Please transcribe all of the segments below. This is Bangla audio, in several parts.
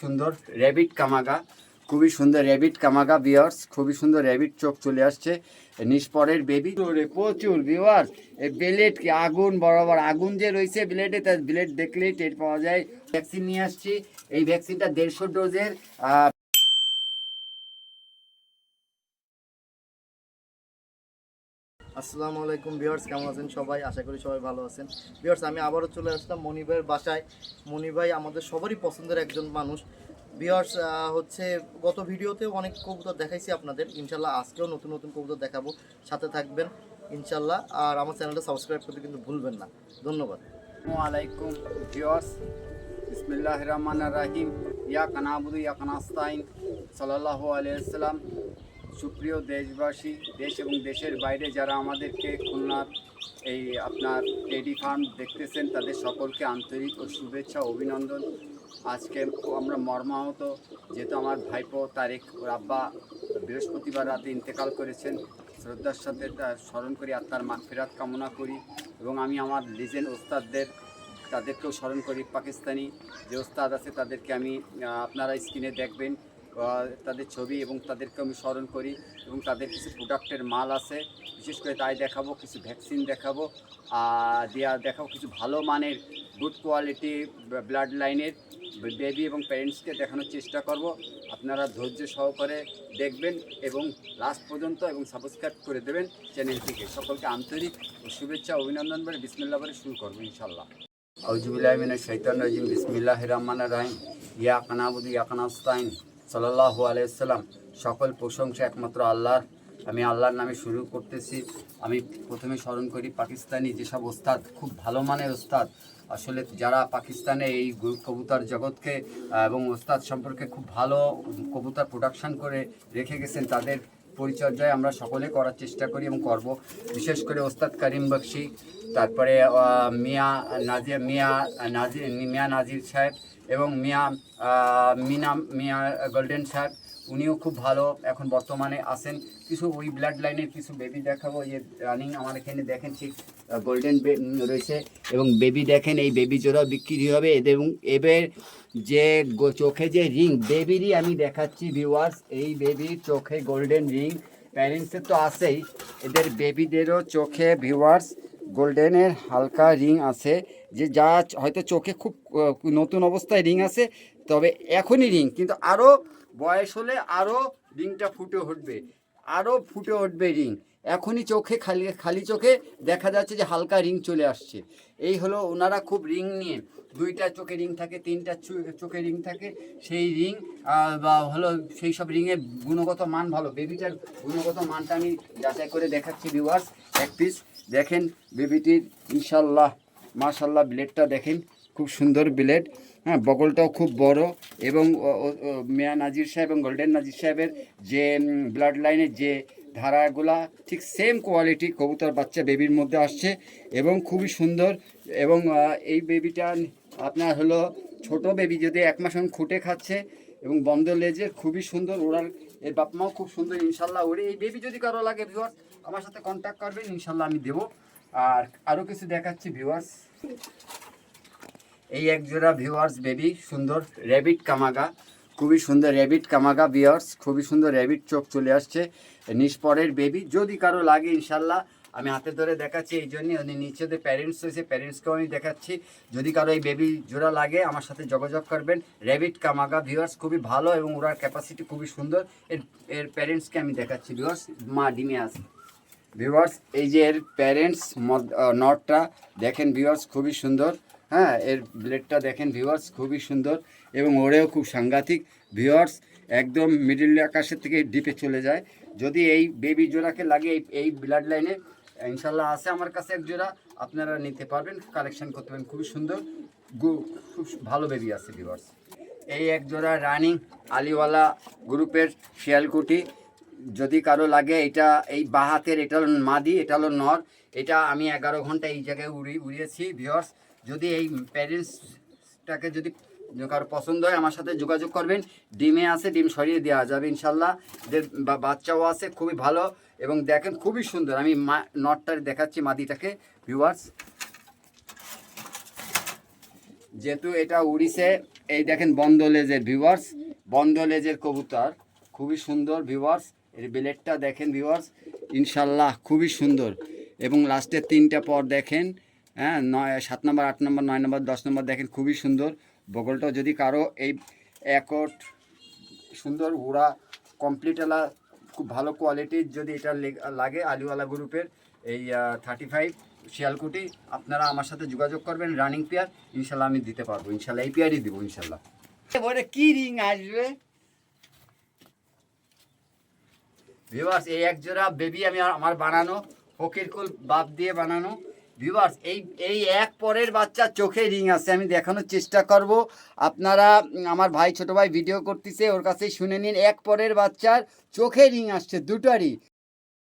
সুন্দর র্যাবিট কামাগা। খুবই সুন্দর র্যাবিট কামাগা বিয়ার্স খুবই সুন্দর র্যাবিট চোখ চলে আসছে। নিষ্পরের বেবি প্রচুর বিওয়ার্স এই ব্লেড কি আগুন, বরাবর আগুন যে রয়েছে ব্লেডে তার ব্লেড দেখলেই টের পাওয়া যায়। ভ্যাকসিন নিয়ে আসছি। এই ভ্যাকসিনটা দেড়শো ডোজের আসসালামু আলাইকুম ভিউয়ার্স, কেমন আছেন সবাই? আশা করি সবাই ভালো আছেন। ভিউয়ার্স, আমি আবারও চলে আসলাম মনিভাইয়ের বাসায়। মনি ভাই আমাদের সবারই পছন্দের একজন মানুষ। ভিউয়ার্স হচ্ছে গত ভিডিওতেও অনেক কবুতর দেখাইছি আপনাদের। ইনশাল্লাহ আজকেও নতুন নতুন কবুতর দেখাবো। সাথে থাকবেন, ইনশাল্লাহ। আর আমার চ্যানেলটা সাবস্ক্রাইব করতে কিন্তু ভুলবেন না। ধন্যবাদ। আলাইকুম ভিউয়ার্স। বিসমিল্লাহ রহমান রাহিম। ইয়া কানাবুদু ইয়া কানাস্তাইন আলাইহি সাল্লাম সুপ্রিয় দেশবাসী, দেশ এবং দেশের বাইরে যারা আমাদেরকে খুলনার এই আপনার টেডি ফার্ম দেখতেছেন, তাদের সকলকে আন্তরিক ও শুভেচ্ছা অভিনন্দন। আজকে আমরা মর্মাহত, যেহেতু আমার ভাইপো তারেক ওর আব্বা বৃহস্পতিবার রাতে ইন্তেকাল করেছেন। শ্রদ্ধার সাথে তার স্মরণ করি আত্মার মাগফিরাত কামনা করি এবং আমি আমার লিজেন্ড ওস্তাদদের, তাদেরকেও স্মরণ করি, পাকিস্তানি যে ওস্তাদ আছে তাদেরকে আমি আপনারা স্ক্রিনে দেখবেন। তাদের ছবি এবং তাদেরকে আমি স্মরণ করি এবং তাদের কিছু প্রোডাক্টের মাল আছে। বিশেষ করে তাই দেখাবো, কিছু ভ্যাকসিন দেখাবো আর দেওয়া দেখাবো, কিছু ভালো মানের গুড কোয়ালিটি ব্লাড লাইনের বেবি এবং প্যারেন্টসকে দেখানোর চেষ্টা করব। আপনারা ধৈর্য সহকারে দেখবেন এবং লাস্ট পর্যন্ত এবং সাবস্ক্রাইব করে দেবেন চ্যানেলটিকে। সকলকে আন্তরিক ও শুভেচ্ছা অভিনন্দন বলে বিসমিল্লা বলে শুরু করব ইনশাল্লাহ আউজুবিল্লাহ মিনাশ শাইতানির রাজিম। বিসমিল্লাহির রহমানির রহিম। ইয়া কানাবুদু ইয়া কানাস্তাইন সাল্লাল্লাহু আলাইহি সাল্লাম সকল প্রশংসা একমাত্র আল্লাহর। আমি আল্লাহর নামে শুরু করতেছি। আমি প্রথমে স্মরণ করি, পাকিস্তানি যেসব ওস্তাদ, খুব ভালো মানের ওস্তাদ, আসলে যারা পাকিস্তানে এই কবুতর জগৎকে এবং ওস্তাদ সম্পর্কে খুব ভালো কবুতার প্রোডাকশান করে রেখে গেছেন, তাদের পরিচর্যায় আমরা সকলে করার চেষ্টা করি এবং করব। বিশেষ করে ওস্তাদ করিম বক্সি, তারপরে মিয়া নাজির মিয়া নাজির মিয়া নাজির সাহেব এবং মিয়া মিনা, মিয়া গোল্ডেন সাহেব, উনিও খুব ভালো এখন বর্তমানে আসেন কিছু ওই ব্লাড লাইনের কিছু বেবি দেখাবো যে রানিং আমার এখানে দেখেন ঠিক গোল্ডেন রয়েছে এবং বেবি দেখেন, এই বেবি জোড়াও বিক্রি হবে। এদের এবং এবার যে চোখে যে রিং বেবিরই আমি দেখাচ্ছি ভিউয়ার্স এই বেবির চোখে গোল্ডেন রিং প্যারেন্টসের তো আছেই, এদের বেবিদেরও চোখে ভিউয়ার্স গোল্ডেনের হালকা রিং আছে। যে যা হয়তো চোখে খুব নতুন অবস্থায় রিং আছে, তবে এখনই রিং কিন্তু আরও বয়স হলে আরও রিংটা ফুটে উঠবে আরও ফুটে উঠবে রিং এখনই চোখে, খালি খালি চোখে দেখা যাচ্ছে যে হালকা রিং চলে আসছে। এই হলো ওনারা খুব রিং নিয়ে। দুইটা চোখে রিং থাকে, তিনটা চোখে রিং থাকে। সেই রিং বা হলো সেই সব রিংয়ের গুণগত মান ভালো। বেবিটার গুণগত মানটা আমি যাচাই করে দেখাচ্ছি ভিউয়ার্স এক পিস দেখেন বেবিটির ইনশাল্লাহ মাশাল্লাহ ব্লেডটা দেখেন, খুব সুন্দর ব্লেড হ্যাঁ বগলটাও খুব বড় এবং মিয়া নাজির সাহেব এবং গোল্ডেন নাজির সাহেবের যে ব্লাড লাইনের যে ধারাগুলা, ঠিক সেম কোয়ালিটি কবুতর বাচ্চা বেবির মধ্যে আসছে এবং খুবই সুন্দর এবং এই বেবিটা আপনার হলো ছোট বেবি যদি এক মাস এখন খুঁটে খাচ্ছে এবং বন্ধ লেজের খুবই সুন্দর ওরার, এর বাপ মাও খুব সুন্দর, ইনশাল্লাহ ওরে, এই বেবি যদি কারও লাগে ভিউয়ার্স আমার সাথে কন্ট্যাক্ট করবেন, ইনশাল্লাহ আমি দেবো। আর আরও কিছু দেখাচ্ছি ভিউয়ার্স এই এক জোড়া বেবি সুন্দর র্যাবিট কামাগা, খুবই সুন্দর র্যাবিট কামাগা ভিউয়ার্স খুবই সুন্দর র্যাবিট চোখ চলে আসছে। নিষ্পরের বেবি যদি কারও লাগে, ইনশাল্লাহ আমি হাতে ধরে দেখাচ্ছি, এই জন্যে উনি নিচে যে প্যারেন্টস রয়েছে প্যারেন্টসকেও আমি দেখাচ্ছি। যদি কারও এই বেবি জোড়া লাগে, আমার সাথে যোগাযোগ করবেন। র্যাবিট কামাগা ভিউয়ার্স খুবই ভালো এবং ওরার ক্যাপাসিটি খুবই সুন্দর। এর এর প্যারেন্টসকে আমি দেখাচ্ছি ভিউয়ার্স মা, ডিমে আছে। ভিউয়ার্স এই যে এর প্যারেন্টস নটটা, দেখেন ভিউয়ার্স খুবই সুন্দর। হ্যাঁ এর ব্লেডটা দেখেন ভিউয়ার্স খুবই সুন্দর এবং ওরেও খুব সাংঘাতিক। ভিউয়ার্স একদম মিডিল আকাশের থেকে ডিপে চলে যায়। যদি এই বেবি জোড়াকে লাগে এই এই ব্লাড লাইনে ইনশাল্লাহ আছে আমার কাছে এক জোড়া। আপনারা নিতে পারবেন কালেকশন করতে পারেন খুবই সুন্দর। গু- খুব ভালো বেবি আছে ভিউয়ার্স এই এক জোড়া রানিং আলিওয়ালা গ্রুপের শিয়ালকুটি। যদি কারও লাগে, এটা এই বাহাতের, এটা হলো মাদি, এটা হলো নর। এটা আমি এগারো ঘণ্টা এই জায়গায় উড়ি, উড়িয়েছি ভিওর্স যদি এই প্যারেন্টসটাকে যদি কারও পছন্দ হয়, আমার সাথে যোগাযোগ করবেন। ডিমে আছে, ডিম সরিয়ে দেওয়া যাবে ইনশাল্লাহ বা- বাচ্চাও আছে, খুবই ভালো। এবং দেখেন খুবই সুন্দর। আমি মা দেখাচ্ছি মাদিটাকে ভিউয়ার্স যেহেতু এটা উড়িষে এই দেখেন বন্ধ লেজের ভিউয়ার্স বন্ধ লেজের কবুতর। খুবই সুন্দর ভিউয়ার্স এর বিলেটটা দেখেন ভিউয়ার্স ইনশাল্লাহ খুবই সুন্দর। এবং লাস্টের তিনটা পর দেখেন হ্যাঁ নয়, সাত নম্বর, আট নম্বর, নয় নম্বর, দশ নম্বর দেখেন খুবই সুন্দর। বগলটা যদি কারও এই একট সুন্দর উড়া কমপ্লিট এলা খুব ভালো কোয়ালিটির যদি এটা লেগ- আলিওয়ালা গ্রুপের এই থার্টি ফাইভ শিয়ালকুটি আপনারা আমার সাথে যোগাযোগ করবেন রানিং পেয়ার ইনশাল্লাহ আমি দিতে পারব ইনশাল্লাহ এই পেয়ারই দিব ইনশাল্লাহ। এবারে কি রিং আসবে? ভিউয়ার্স এই এক জোড়া বেবি আমি আমার বানানো ফকির কুল বাপ দিয়ে বানানো। ভিউয়ার্স এই এই এক পরের বাচ্চা চোখে রিং আছে, আমি দেখানোর চেষ্টা করব। আপনারা, আমার ভাই, ছোট ভাই ভিডিও করতেছে, ওর কাছে শুনে নিন, এক পরের বাচ্চার চোখে রিং আসছে, দুটারই।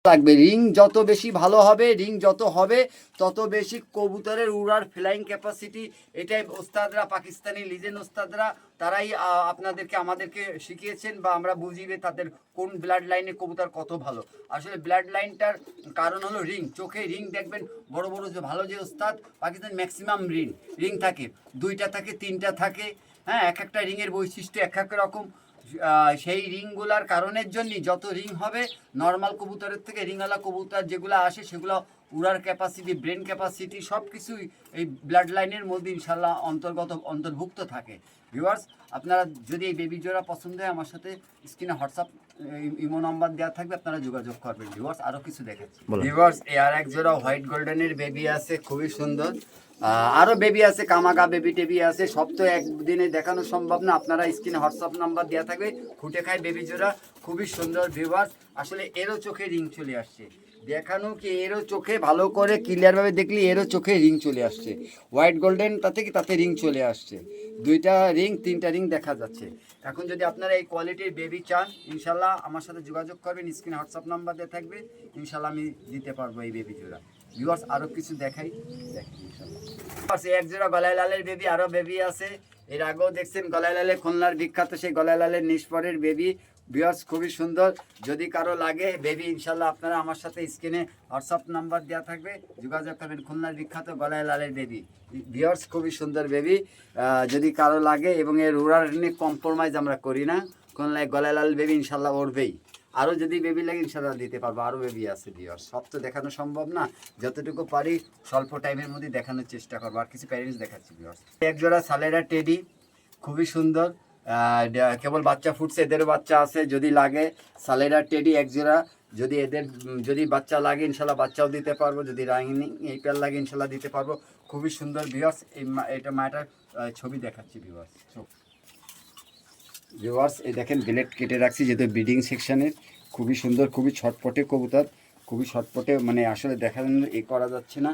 লাগবে। রিং যত বেশি ভালো হবে, রিং যত হবে, তত বেশি কবুতরের উড়ার ফ্লাইং ক্যাপাসিটি এটাই ওস্তাদরা, পাকিস্তানি লিজেন ওস্তাদরা, তারাই আপনাদেরকে, আমাদেরকে শিখিয়েছেন বা আমরা বুঝিবে তাদের কোন ব্লাড লাইনে কবুতর কত ভালো। আসলে ব্লাড লাইনটার কারণ হলো রিং। চোখে রিং দেখবেন, বড় বড় যে, ভালো যে ওস্তাদ, পাকিস্তান ম্যাক্সিমাম রিং। রিং থাকে, দুইটা থাকে, তিনটা থাকে হ্যাঁ এক একটা রিংয়ের বৈশিষ্ট্য এক এক রকম। সেই রিংগুলার কারণের জন্যই যত রিং হবে নর্মাল কবুতরের থেকে রিংওয়ালা কবুতর যেগুলো আসে সেগুলো উড়ার ক্যাপাসিটি ব্রেন ক্যাপাসিটি সব কিছুই এই ব্লাড লাইনের মধ্যে ইনশাল্লাহ অন্তর্গত অন্তর্ভুক্ত থাকে। ভিউয়ার্স আপনারা যদি এই বেবি জোড়া পছন্দ হয় আমার সাথে স্ক্রিনে হোয়াটসঅ্যাপ ইমো নাম্বার দেওয়া থাকবে আপনারা যোগাযোগ করবেন। ভিউয়ার্স আরও কিছু দেখেন। ভিউয়ার্স এই আর এক জোড়া হোয়াইট গোল্ডেনের বেবি আছে খুবই সুন্দর। আহ, আরও বেবি আছে কামাকা বেবি টেবি আছে সব তো একদিনে দেখানো সম্ভব না। আপনারা স্ক্রিনে হোয়াটসঅ্যাপ নাম্বার দেওয়া থাকবে খুঁটে খায় বেবি জোড়া খুবই সুন্দর ভিউয়ার্স আসলে এরও চোখে রিং চলে আসছে। দেখানো কি এরও চোখে ভালো করে ক্লিয়ারভাবে দেখলে এরও চোখে রিং চলে আসছে। হোয়াইট গোল্ডেন তাতে কি তাতে রিং চলে আসছে। দুইটা রিং তিনটা রিং দেখা যাচ্ছে। এখন যদি আপনারা এই কোয়ালিটির বেবি চান ইনশাল্লাহ আমার সাথে যোগাযোগ করবেন স্ক্রিনে হোয়াটসঅ্যাপ নাম্বার দেওয়া থাকবে ইনশাল্লাহ আমি দিতে পারব এই বেবি জোড়া। ভিউয়ার্স আরও কিছু দেখাই? এক জোড়া গলায় লালের বেবি আরও বেবি আছে। এর আগেও দেখছেন গলায় লালে খুলনার বিখ্যাত সেই গলায় লালের নিষ্পরের বেবি ভিউয়ার্স খুবই সুন্দর। যদি কারও লাগে বেবি ইনশাল্লাহ আপনারা আমার সাথে স্ক্রিনে হোয়াটসঅ্যাপ নাম্বার দেওয়া থাকবে। যোগাযোগ করবেন খুলনার বিখ্যাত গলায় লালের বেবি ভিউয়ার্স খুবই সুন্দর বেবি যদি কারও লাগে এবং এর রুরার নিয়ে কম্প্রোমাইজ আমরা করি না, খুলনায় গলায় লাল বেবি ইনশাল্লাহ উঠবেই আরও যদি বেবি লাগে ইনশাল্লাহ দিতে পারব। আরও বেবি আছে ভিউয়ার্স সব তো দেখানো সম্ভব না। যতটুকু পারি স্বল্প টাইমের মধ্যে দেখানোর চেষ্টা করব। আর কিছু প্যারেন্টস দেখাচ্ছি এক জোড়া সালেরা টেডি খুবই সুন্দর। কেবল বাচ্চা ফুটছে, এদেরও বাচ্চা আছে, যদি লাগে সালেরা টেডি এক জোড়া। যদি এদের যদি বাচ্চা লাগে ইনশাল্লাহ বাচ্চাও দিতে পারব। যদি রাইনি এই পেয়ার লাগে ইনশাল্লাহ দিতে পারব। খুবই সুন্দর ভিউয়ার্স এই এটা মাটার ছবি দেখাচ্ছি ভিউয়ার্স ভিউয়ার্স এই দেখেন বিলেট কেটে রাখছি, যেহেতু ব্রিডিং সেকশনের খুবই সুন্দর, খুবই ছটপটে কবুতর। খুবই ছটপটে মানে আসলে দেখানো এ করা যাচ্ছে না।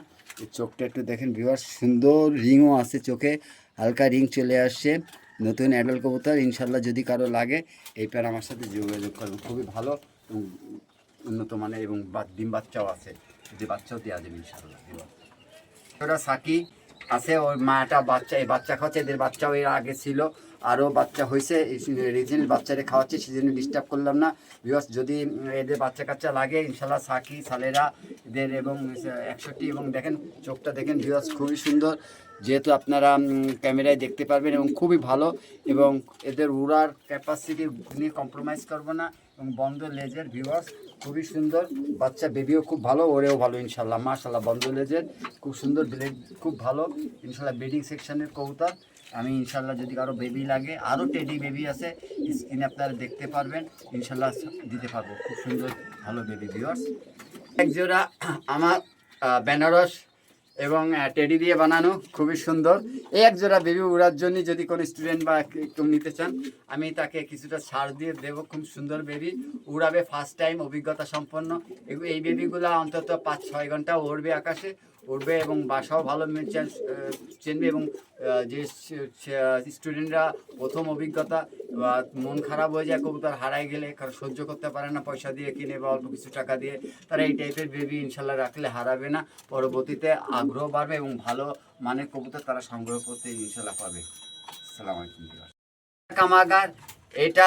চোখটা একটু দেখেন ভিউয়ার্স সুন্দর রিংও আছে চোখে। হালকা রিং চলে আসছে, নতুন অ্যাডাল্ট কবুতর। ইনশাল্লাহ যদি কারও লাগে, এই প্যার আমার সাথে যোগাযোগ করবেন খুবই ভালো এবং উন্নত মানের এবং ডিম বাচ্চাও আছে। যে বাচ্চাও দেওয়া যাবে ইনশাল্লাহ ওরা সাকি আছে ওই মাটা বাচ্চা, এই বাচ্চা খাওয়াচ্ছে এদের বাচ্চাও এর আগে ছিল। আরও বাচ্চা হয়েছে রিজেন্ট বাচ্চারে খাওয়াচ্ছে, সেজন্য ডিস্টার্ব করলাম না। বিকজ যদি এদের বাচ্চা কাচ্চা লাগে ইনশাল্লাহ সাকি, সালেরা, এদের এবং একষট্টি এবং দেখেন, চোখটা দেখেন ভিউয়ার্স খুবই সুন্দর। যেহেতু আপনারা ক্যামেরায় দেখতে পারবেন এবং খুবই ভালো, এবং এদের উড়ার ক্যাপাসিটি নিয়ে কম্প্রোমাইজ করব না, এবং বন্ধ লেজের ভিউয়ার্স খুবই সুন্দর। বাচ্চা বেবিও খুব ভালো, ওরেও ভালো ইনশাল্লাহ মাশাল্লাহ বন্ধ লেজের, খুব সুন্দর খুব ভালো। ইনশাল্লাহ ব্রিডিং সেকশনের কবুতর আমি ইনশাল্লাহ যদি কারও বেবি লাগে আরও টেডি বেবি আছে স্ক্রিনে আপনারা দেখতে পারবেন, ইনশাল্লাহ দিতে পারব। খুব সুন্দর, ভালো বেবি ভিউয়ার্স এক জোড়া আমার বেনারস এবং টেডি দিয়ে বানানো, খুবই সুন্দর। এই এক জোড়া বেবি উড়ার জন্য যদি কোনো স্টুডেন্ট বা কেউ নিতে চান, আমি তাকে কিছুটা ছাড় দিয়ে দেবো। খুব সুন্দর বেবি উড়াবে ফার্স্ট টাইম অভিজ্ঞতা সম্পন্ন। এই বেবিগুলো অন্তত পাঁচ ছয় ঘণ্টা উড়বে আকাশে। উড়বে এবং বাসাও ভালো চেনবে এবং যে স্টুডেন্টরা প্রথম অভিজ্ঞতা মন খারাপ হয়ে যায়, কবুতর হারাই গেলে, কারণ সহ্য করতে পারে না, পয়সা দিয়ে কিনে বা অল্প কিছু টাকা দিয়ে, তারা এই টাইপের বেবি ইনশাল্লাহ রাখলে হারাবে না, পরবর্তীতে আগ্রহ বাড়বে এবং ভালো মানের কবুতর তারা সংগ্রহ করতে ইনশাল্লাহ পাবে। আসসালামু আলাইকুম কামাগার এটা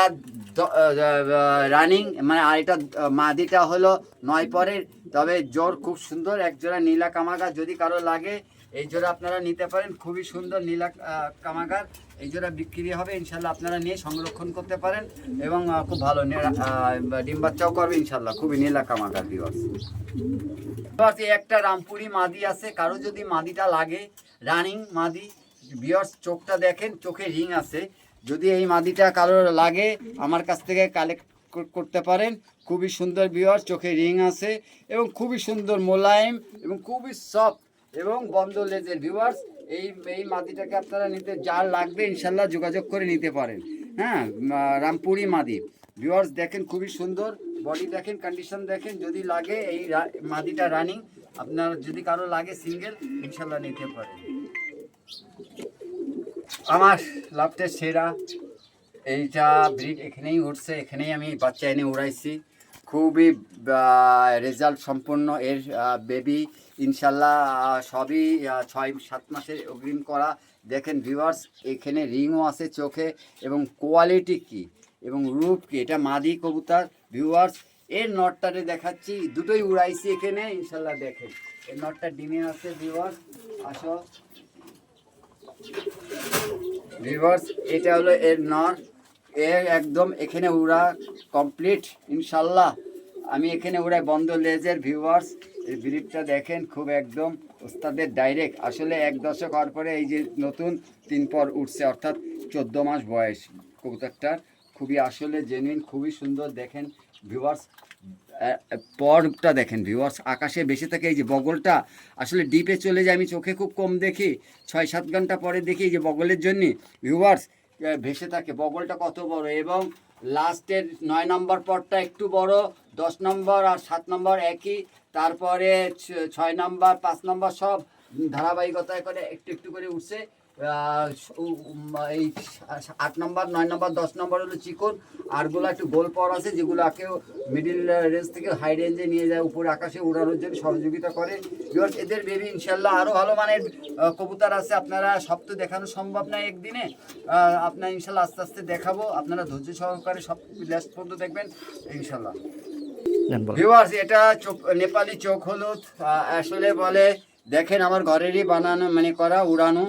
রানিং মানে আর এটা মাদিটা হলো নয় পরের, তবে জোর খুব সুন্দর, এক জোড়া নীলা কামাগার যদি কারও লাগে, এই জোড়া আপনারা নিতে পারেন, খুবই সুন্দর নীলা কামাগার, এই জোড়া বিক্রি হবে, ইনশাল্লাহ আপনারা নিয়ে সংরক্ষণ করতে পারেন, এবং খুব ভালো ডিম বাচ্চাও করবে, ইনশাল্লাহ, খুবই নীলা কামাগার দিবস একটা রামপুরি মাদি আছে, কারও যদি মাদিটা লাগে, রানিং মাদি বিয়ার্স চোখটা দেখেন, চোখে রিং আছে যদি এই মাদিটা কারও লাগে, আমার কাছ থেকে কালেক্ট করতে পারেন। খুবই সুন্দর বিয়ার্স চোখে রিং আছে এবং খুবই সুন্দর মোলায়েম এবং খুবই সফট এবং বন্ধ লেজের ভিউয়ার্স এই এই মাদিটাকে আপনারা নিতে যার লাগবে, ইনশাল্লাহ যোগাযোগ করে নিতে পারেন। হ্যাঁ রামপুরি মাদি। ভিউয়ার্স দেখেন, খুবই সুন্দর। বডি দেখেন কন্ডিশন দেখেন, যদি লাগে এই মাদিটা রানিং আপনার যদি কারও লাগে সিঙ্গেল ইনশাল্লাহ নিতে পারেন। আমার লাভটের সেরা। এইটা ব্রিড এখানেই উঠছে, এখানেই আমি বাচ্চা এনে উড়াইছি। খুবই রেজাল্ট সম্পন্ন। এর বেবি ইনশাল্লাহ সবই ছয়, সাত মাসের অগ্রিম করা। দেখেন ভিউয়ার্স এখানে রিংও আছে চোখে। এবং কোয়ালিটি কি? এবং রূপ কি? এটা মাদি কবুতার। ভিউয়ার্স এর নটটারে দেখাচ্ছি। দুটোই উড়াইছি এখানে, ইনশাল্লাহ দেখেন। এর নটটা ডিমে আছে ভিউয়ার্স আসো। ভিউয়ার্স এটা হলো এর নর এ একদম এখানে উড়া কমপ্লিট ইনশাল্লাহ। আমি এখানে উড়াই বন্ধ লেজের ভিউয়ার্স এই ব্রিডটা দেখেন খুব একদম ওস্তাদের ডাইরেক্ট আসলে এক দশক হওয়ার পরে এই যে নতুন তিন পর উঠছে, অর্থাৎ চোদ্দ মাস বয়স কবুতরটার। খুবই আসলে জেনুইন খুবই সুন্দর দেখেন ভিউয়ার্স পরটা দেখেন ভিউয়ার্স আকাশে বেশি থাকে এই যে বগলটা আসলে ডিপে চলে যায়, আমি চোখে খুব কম দেখি, ছয় সাত ঘণ্টা পরে দেখি এই যে বগলের জন্য। ভিউয়ার্স ভেসে থাকে, বগলটা কত বড় এবং লাস্টের নয় নম্বর পরটা একটু বড়, দশ নম্বর আর সাত নম্বর একই, তারপরে ছয় নম্বর পাঁচ নম্বর সব ধারাবাহিকতায় করে একটু একটু করে উঠছে। এই আট নম্বর নয় নম্বর দশ নম্বর হলো চিকন। আরগুলো একটু গোল পর আছে যেগুলোকেও মিডিল রেঞ্জ থেকে হাই রেঞ্জে নিয়ে যায় উপরে আকাশে উড়ানোর জন্য সহযোগিতা করে। Viewers, এদের বেবি ইনশাল্লাহ আরও ভালো মানের কবুতর আছে। আপনারা সব তো দেখানো সম্ভব নয় একদিনে। আপনার ইনশাল্লাহ আস্তে আস্তে দেখাবো। আপনারা ধৈর্য সহকারে সব লাস্ট পর্যন্ত দেখবেন ইনশাল্লাহ ভিউয়ার্স এটা চোখ নেপালি চোখ হলুদ। আসলে বলে দেখেন আমার ঘরেরই বানানো মানে করা উড়ানো।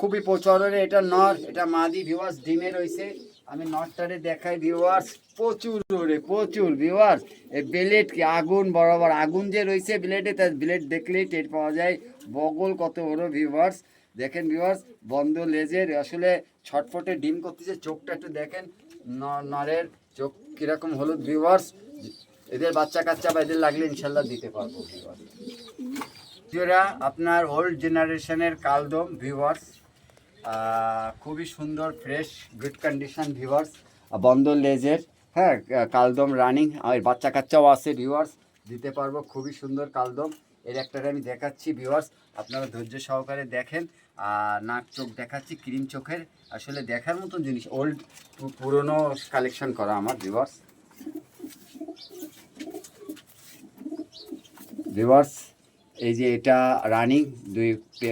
খুবই প্রচলনে, এটা নর এটা মাদি ভিওয়ার্স ডিমে রয়েছে। আমি নটটারে দেখাই ভিউয়ার্স প্রচুর রে প্রচুর ভিউয়ার্স এই ব্লেড কি আগুন, বরাবর আগুন যে রয়েছে ব্লেডে তার ব্লেড দেখলেই টের পাওয়া যায়। বগল কত বড় ভিউয়ার্স দেখেন ভিউয়ার্স বন্ধ লেজের আসলে ছটফটে ডিম করতেছে, চোখটা একটু দেখেন। নরের চোখ কীরকম হলুদ ভিউয়ার্স এদের বাচ্চা কাচ্চা বা এদের লাগলে ইনশাল্লাহ দিতে পারব viewers। যেটা আপনার ওল্ড জেনারেশনের কালদম ভিউয়ার্স খুবই সুন্দর ফ্রেশ গুড কন্ডিশন ভিউয়ার্স বন্ধ লেজের হ্যাঁ কালদম রানিং আর বাচ্চা কাচ্চাও আছে ভিউয়ার্স দিতে পারব খুবই সুন্দর কালদম। এর একটা আমি দেখাচ্ছি ভিউয়ার্স আপনারা ধৈর্য সহকারে দেখেন আর নাক চোখ দেখাচ্ছি, ক্রিম চোখের, আসলে দেখার মতন জিনিস ওল্ড পুরনো কালেকশন করা আমার ভিউয়ার্স ভিউয়ার্স এই যে এটা রানিং দুই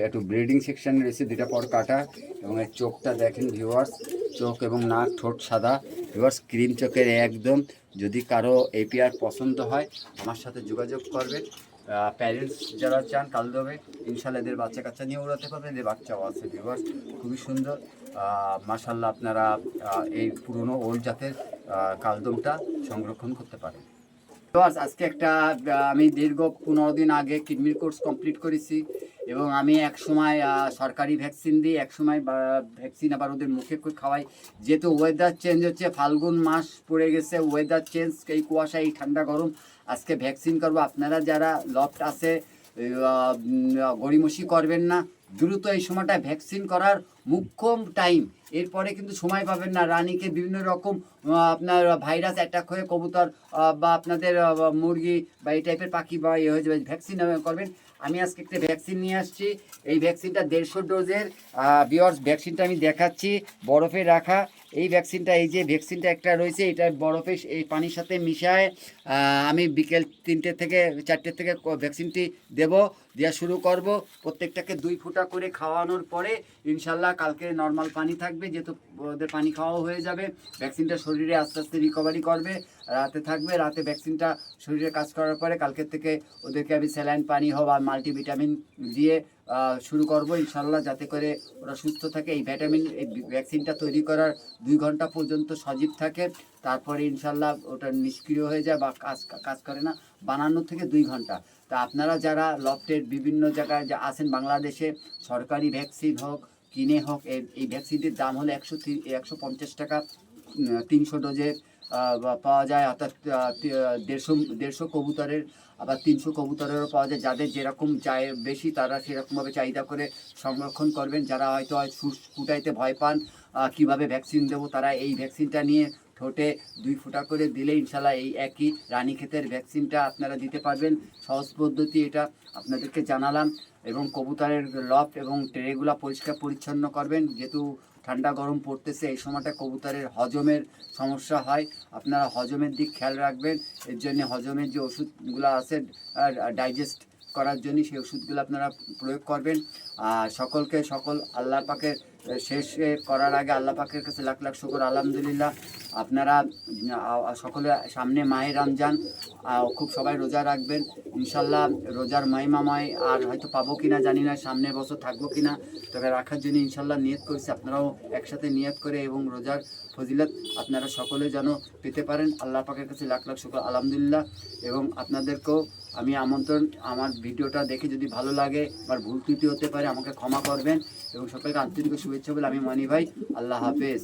একটু ব্রিডিং সেকশন রয়েছে দুইটা পর কাটা, এবং এর চোখটা দেখেন ভিউয়ার্স চোখ এবং নাক ঠোঁট সাদা। ভিউয়ার্স ক্রিম চোখের একদম, যদি কারও এপিআর পছন্দ হয়, আমার সাথে যোগাযোগ করবেন। প্যারেন্টস যারা চান, কাল দেবে ইনশাল্লাহ এদের বাচ্চা কাচ্চা নিয়ে উড়াতে পারবেন এদের বাচ্চাও আছে ভিউয়ার্স খুবই সুন্দর। মার্শাল্লাহ আপনারা এই পুরনো ওল্ড জাতের কালদমটা সংরক্ষণ করতে পারেন। আজকে একটা আমি দীর্ঘ পনেরো দিন আগে কিডনির কোর্স কমপ্লিট করেছি এবং আমি এক সময় সরকারি ভ্যাকসিন দিই, এক সময় ভ্যাকসিন আবার ওদের মুখে খাওয়াই। যেহেতু ওয়েদার চেঞ্জ হচ্ছে, ফাল্গুন মাস পড়ে গেছে ওয়েদার চেঞ্জ এই কুয়াশা, এই ঠান্ডা গরম, আজকে ভ্যাকসিন করব। আপনারা যারা লফট আছে গড়িমসি করবেন না, দ্রুত এই সময়টা ভ্যাকসিন করার মুখ্যম টাইম এরপরে কিন্তু সময় পাবেন না। রানীকে বিভিন্ন রকম আপনার ভাইরাস অ্যাটাক হয়ে কবুতর বা আপনাদের মুরগি বা এই টাইপের পাখি বা ইয়ে হয়ে যাবে ভ্যাকসিন করবেন। আমি আজকে একটা ভ্যাকসিন নিয়ে আসছি। এই ভ্যাকসিনটা দেড়শো ডোজের বিয়র্স ভ্যাকসিনটা আমি দেখাচ্ছি। বরফে রাখা। এই ভ্যাকসিনটা এই যে ভ্যাকসিনটা একটা রয়েছে, এটা বরফে এই পানির সাথে মিশায় আমি বিকেল তিনটে থেকে, চারটে থেকে ভ্যাকসিনটি দেব, দেওয়া শুরু করব। প্রত্যেকটাকে দুই ফুটা করে খাওয়ানোর পরে, ইনশাল্লাহ কালকে নর্মাল পানি থাকবে, যেহেতু ওদের পানি খাওয়াও হয়ে যাবে। ভ্যাকসিনটা শরীরে আস্তে আস্তে রিকভারি করবে, রাতে থাকবে, রাতে ভ্যাকসিনটা শরীরে কাজ করার পরে কালকের থেকে ওদেরকে আমি স্যালাইন পানি, হওয়া মাল্টিভিটামিন দিয়ে শুরু করব ইনশাল্লাহ যাতে করে ওরা সুস্থ থাকে। এই ভিটামিন এই ভ্যাকসিনটা তৈরি করার দুই ঘণ্টা পর্যন্ত সজীব থাকে। তারপরে ইনশাল্লাহ ওটা নিষ্ক্রিয় হয়ে যায় বা কাজ কাজ করে না, বানানোর থেকে দুই ঘণ্টা। তা আপনারা যারা লফটের বিভিন্ন জায়গায় যা আছেন, বাংলাদেশে, সরকারি ভ্যাকসিন হোক, কিনে হোক, এই ভ্যাকসিনটির দাম হলো একশো একশো পঞ্চাশ টাকা তিনশো ডোজের পাওয়া যায়, অর্থাৎ দেড়শো দেড়শো কবুতরের আবার তিনশো কবুতরেরও পাওয়া যায়, যাদের যেরকম চাই, বেশি তারা সেরকমভাবে চাহিদা করে সংরক্ষণ করবেন। যারা হয়তো হয় ফুটাইতে ভয় পান কীভাবে ভ্যাকসিন দেবো, তারা এই ভ্যাকসিনটা নিয়ে ঠোঁটে দুই ফুটা করে দিলে ইনশাল্লাহ এই একই রানীক্ষেতের ভ্যাকসিনটা আপনারা দিতে পারবেন। সহজ পদ্ধতি এটা, আপনাদেরকে জানালাম এবং কবুতরের লফট এবং ট্রেগুলা পরিষ্কার পরিচ্ছন্ন করবেন। যেহেতু ঠান্ডা গরম পড়তেছে, এই সময়টা কবুতরের হজমের সমস্যা হয়। আপনারা হজমের দিক খেয়াল রাখবেন। এর জন্য হজমের যে ওষুধগুলো আছে ডাইজেস্ট করার জন্য সেই ওষুধগুলো আপনারা প্রয়োগ করবেন। আর সকলকে, সকল আল্লাহ পাকের শেষ করার আগে আল্লাহ পাকের কাছে লাখ লাখ শুকর, আলহামদুলিল্লাহ। আপনারা সকলে সামনে মায়ের রমজান খুব সবাই রোজা রাখবেন। ইনশাল্লাহ রোজার মহিমাময় আর হয়তো পাবো কিনা জানি না, সামনে বছর থাকব কিনা, তবে রাখার জন্য ইনশাল্লাহ নিয়ত করেছি। আপনারাও একসাথে নিয়ত করে এবং রোজার ফজিলত আপনারা সকলে যেন পেতে পারেন। আল্লাহ পাকের কাছে লাখ লাখ শুকর, আলহামদুলিল্লাহ। এবং আপনাদেরকেও আমি আমন্ত্রণ, আমার ভিডিওটা দেখে যদি ভালো লাগে বা ভুল ত্রুটি হতে পারে আমাকে ক্ষমা করবেন। এবং সকলকে আন্তরিক শুভেচ্ছা বলে আমি মনি ভাই, আল্লাহ হাফেজ।